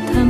ที่ทำตาม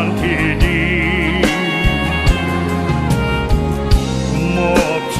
ร